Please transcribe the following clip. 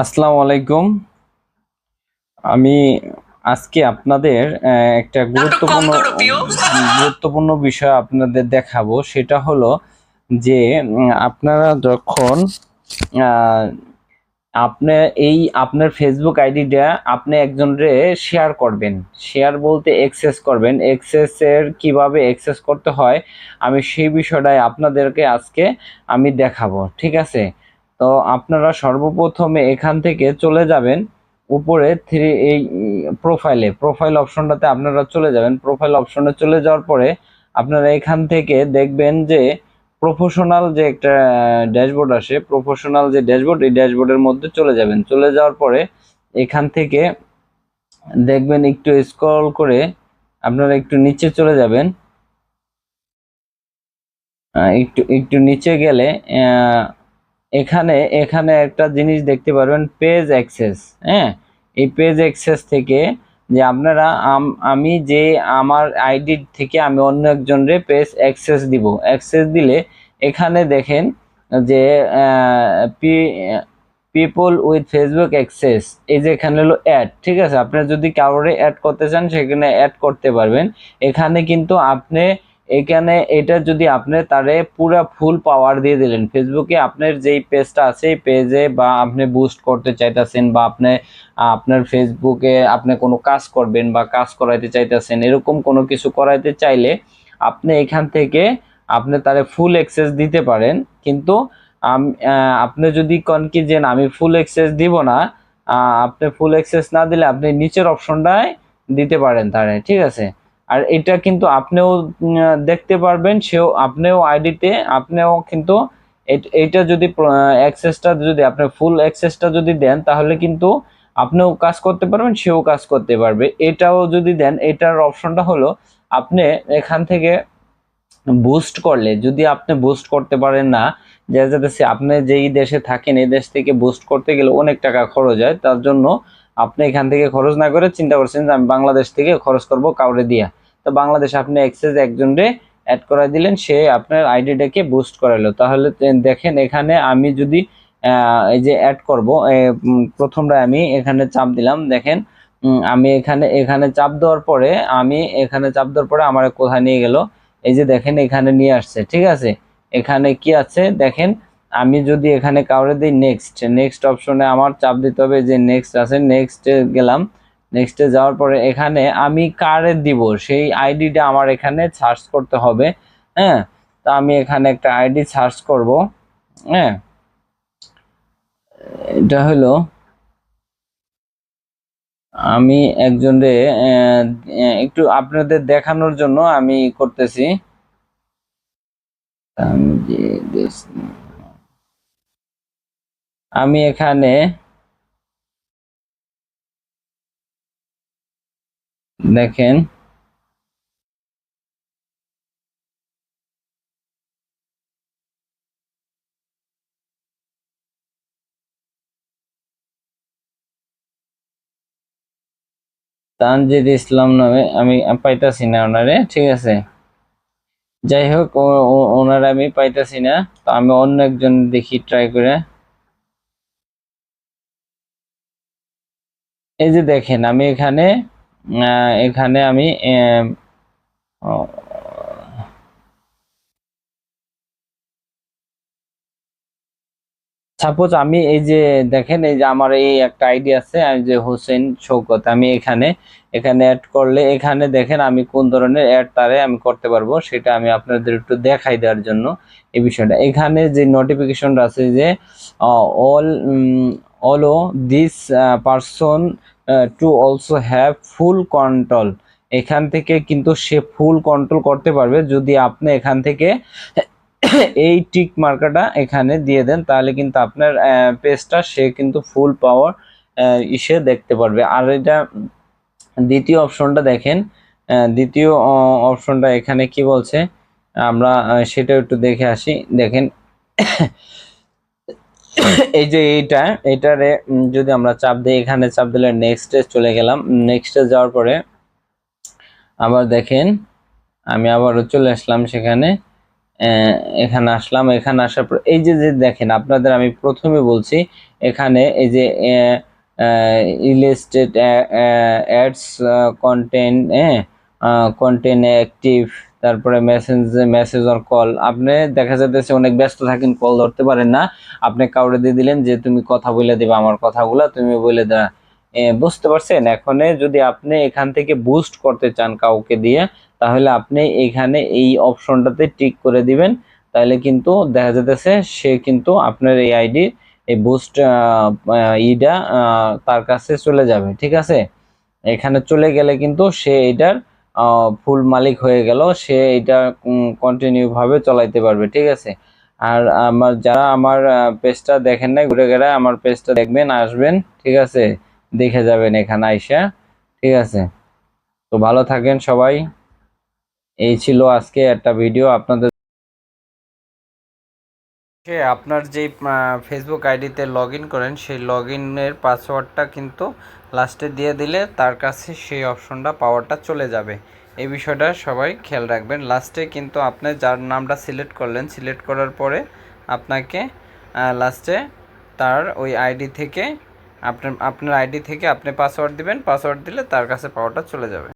আসসালামু আলাইকুম। আমি আজকে আপনাদের একটা গুরুত্বপূর্ণ গুরুত্বপূর্ণ বিষয় আপনাদের দেখাবো। সেটা হলো যে আপনারা যখন আহ, আপনি এই আপনার ফেসবুক আইডিটা আপনি একজনরে শেয়ার করবেন। শেয়ার বলতে অ্যাক্সেস করবেন। অ্যাক্সেস এর কীভাবে অ্যাক্সেস করতে হয় আমি সেই বিষয়টাই আপনাদেরকে আজকে আমি দেখাবো। ঠিক আছে? তো আপনারা সর্বপ্রথমে এখান থেকে চলে যাবেন উপরে থ্রি এই প্রোফাইলে প্রোফাইল অপশনটাতে আপনারা চলে যাবেন। প্রোফাইল অপশনে চলে যাওয়ার পরে আপনারা এখান থেকে দেখবেন যে প্রফেশনাল যে একটা ড্যাশবোর্ড আসে প্রফেশনাল যে ড্যাশবোর্ড এই ড্যাশবোর্ডের মধ্যে চলে যাবেন। চলে যাওয়ার পরে এখান থেকে দেখবেন একটু স্ক্রল করে আপনারা একটু নিচে চলে যাবেন। একটু একটু নিচে গেলে এখানে এখানে একটা জিনিস দেখতে পারবেন পেজ অ্যাক্সেস হ্যাঁ? এই পেজ অ্যাক্সেস থেকে যে আপনারা আম- যে আমার আইডি থেকে আমি অন্য একজনরে পেজ অ্যাক্সেস দিব। অ্যাক্সেস দিলে এখানে দেখেন যে p people with Facebook access এই যে এখানে হলো অ্যাড ঠিক আছে? আপনি যদি কাউরে অ্যাড করতে চান, সেখানে অ্যাড করতে পারবেন। এখানে কিন্তু আপনি এখানে এটা যদি আপনি তারে পুরা ফুল পাওয়ার দিয়ে দিলেন ফেসবুকে আপনার যেই পেজটা আছে, এই পেজে বা আপনি বুস্ট করতে চাইতেছেন বা আপনি, আপনার ফেসবুকে আপনি কোনো কাজ করবেন বা কাজ করাইতে চাইতেছেন, এরকম কোনো কিছু করাইতে চাইলে আপনি এখান থেকে আপনি তারে ফুল অ্যাক্সেস দিতে পারেন। কিন্তু আপনি যদি কন কি যে আমি ফুল অ্যাক্সেস দিব না আপনি ফুল অ্যাক্সেস না দিলে আপনি নিচের অপশনটায় দিতে পারেন তারে, ঠিক আছে? আর এটা কিন্তু আপনিও দেখতে পারবেন, সেও আপনিও আইডিতে, আপনিও কিন্তু এট- যদি অ্যাক্সেসটা যদি, আপনি ফুল অ্যাক্সেসটা যদি দেন, তাহলে কিন্তু আপনিও কাজ করতে পারবেন, সেও কাজ করতে পারবে। এটাও যদি দেন, এটার অপশনটা হলো, আপনি এখান থেকে বুস্ট করলে, যদি আপনি বুস্ট করতে পারেন না যে যাচ্ছে আপনি যেই দেশে থাকেন, এই দেশ থেকে বুস্ট করতে গেলে অনেক টাকা খরচ হয়, তার জন্য আপনি এখান থেকে খরচ না করে চিন্তা করছেন যে আমি বাংলাদেশ থেকে খরচ করব কাউরে দিয়া। তো বাংলাদেশ আপনি এক্সেস একজনরে অ্যাড করাই দিলেন, সে আপনার আইডিটাকে বুস্ট করালো তাহলে দেখেন এখানে আমি যদি এই যে অ্যাড করব প্রথমটা আমি এখানে চাপ দিলাম। দেখেন আমি এখানে এখানে চাপ দেওয়ার পরে আমি এখানে চাপ দেওয়ার পরে আমার কোথায় নিয়ে গেল? এই যে দেখেন এখানে নিয়ে আসছে, ঠিক আছে? এখানে কি আছে? দেখেন আমি যদি এখানে কাউরে দিই নেক্সট নেক্সট অপশনে আমার চাপ দিতে হবে যে নেক্সট আছে নেক্সটে গেলাম। নেক্সটে যাওয়ার পরে এখানে আমি কারে দিব? সেই আইডিটা আমার এখানে সার্চ করতে হবে হ্যাঁ? তা আমি এখানে একটা আইডি সার্চ করব হ্যাঁ? এটা হলো, আমি একজনরে একটু আপনাদের দেখানোর জন্য আমি করতেছি। আমি যে আমি এখানে দেখেন তানজিদ ইসলাম নামে আমি পাইতাছি না ওনারে, ঠিক আছে? যাই হোক, ও- ও- আমি পাইতাছি না, তো আমি অন্য একজন দেখি ট্রাই করে এই যে দেখেন, আমি এখানে এখানে আমি সাপোজ আমি এই যে দেখেন, এই যে আমার এই একটা আইডি আছে, আমি যে হোসেন শৌকত আমি এখানে এখানে অ্যাড করলে, এখানে দেখেন আমি কোন ধরনের অ্যাড তারে আমি করতে পারব, সেটা আমি আপনাদের একটু দেখাই দেওয়ার জন্য এই বিষয়টা। এখানে যে নোটিফিকেশনটা আছে যে all allow this person to also have full control এখান থেকে কিন্তু সে ফুল কন্ট্রোল করতে পারবে। যদি আপনি এখান থেকে এই টিক মার্কাটা এখানে দিয়ে দেন, তাহলে কিন্তু আপনার পেজটা সে কিন্তু ফুল পাওয়ার ইসে দেখতে পারবে। আর এটা দ্বিতীয় অপশনটা দেখেন। দ্বিতীয় অপশনটা এখানে কি বলছে? আমরা সেটা একটু দেখে আসি। দেখেন এই যে এইটা, এটারে যদি আমরা চাপ দিই, এখানে চাপ দিলে নেক্সটে চলে গেলাম। নেক্সটে যাওয়ার পরে আবার দেখেন, আমি আবারও চলে আসলাম সেখানে। এখানে আসলাম, এখানে আসার পর, এই যে যে দেখেন, আপনাদের আমি প্রথমে বলছি, এখানে এই যে ইলিস্টেড অ্যাডস কন্টেন্ট কন্টেন্ট অ্যাক্টিভ তারপরে মেসেজ মেসেজ অর কল আপনি দেখা যাচ্ছে অনেক ব্যস্ত থাকেন কল ধরতে পারেন না। আপনি কাউরে দিয়ে দিলেন যে তুমি কথা বলে দিবা আমার কথাগুলো তুমি বলে দেওয়া বুঝতে পারছেন? এখন যদি আপনি এখান থেকে বুস্ট করতে চান কাউকে দিয়ে তাহলে আপনি এখানে এই অপশনটাতে টিক করে দিবেন। তাহলে কিন্তু দেখা যেতেছে সে কিন্তু আপনার এই আইডি এই বুস্ট আহ, তার কাছে চলে যাবে ঠিক আছে? এখানে চলে গেলে কিন্তু সে এটার ফুল মালিক হয়ে গেল, সে এটা কন্টিনিউ ভাবে চালাইতে পারবে, ঠিক আছে? আর আমার যারা আমার পেজটা দেখেন নাই, ঘুরে গেলে আমার পেজটা দেখবেন, আসবেন, ঠিক আছে? দেখে যাবেন এখানে আইসা, ঠিক আছে? তো ভালো থাকেন সবাই। এই ছিল আজকে একটা ভিডিও আপনাদের সে আপনার যে ফেসবুক আইডিতে লগ ইন করেন, সেই লগ ইনের পাসওয়ার্ডটা কিন্তু লাস্টে দিয়ে দিলে তার কাছে সেই অপশনটা পাওয়ারটা চলে যাবে। এই বিষয়টা সবাই খেয়াল রাখবেন। লাস্টে কিন্তু আপনি যার নামটা সিলেক্ট করলেন সিলেক্ট করার পরে আপনাকে লাস্টে তার ওই আইডি থেকে, আপনার আপনার আইডি থেকে আপনি পাসওয়ার্ড দিবেন। পাসওয়ার্ড দিলে তার কাছে পাওয়ারটা চলে যাবে।